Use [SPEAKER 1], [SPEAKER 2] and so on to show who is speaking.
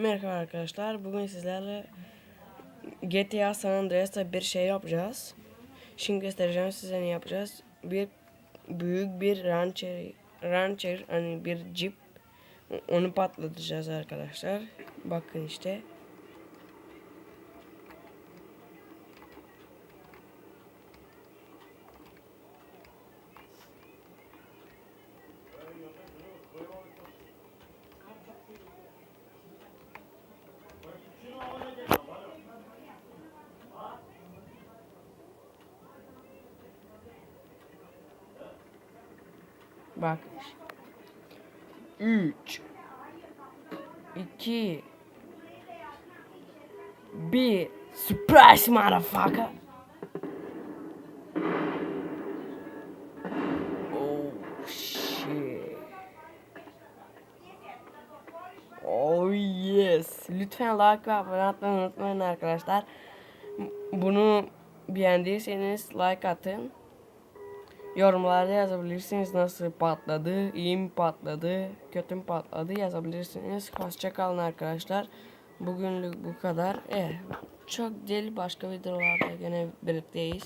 [SPEAKER 1] Merhaba arkadaşlar. Bugün sizlerle GTA San Andreas'ta bir şey yapacağız. Şimdi göstereceğim size ne yapacağız. Bir büyük bir rancher, rancher hani bir jeep onu patlatacağız arkadaşlar. Bakın işte. Bak. 3 2 1 Surprise motherfucker. Oh shit. Oh yes. Lütfen like ve abone olmayı unutmayın arkadaşlar. Bunu beğendiyseniz like atın. Yorumlarda yazabilirsiniz nasıl patladı, iyi mi patladı, kötü mü patladı yazabilirsiniz. Hoşçakalın arkadaşlar. Bugünlük bu kadar. Eh, çok değil başka videolarda gene birlikteyiz.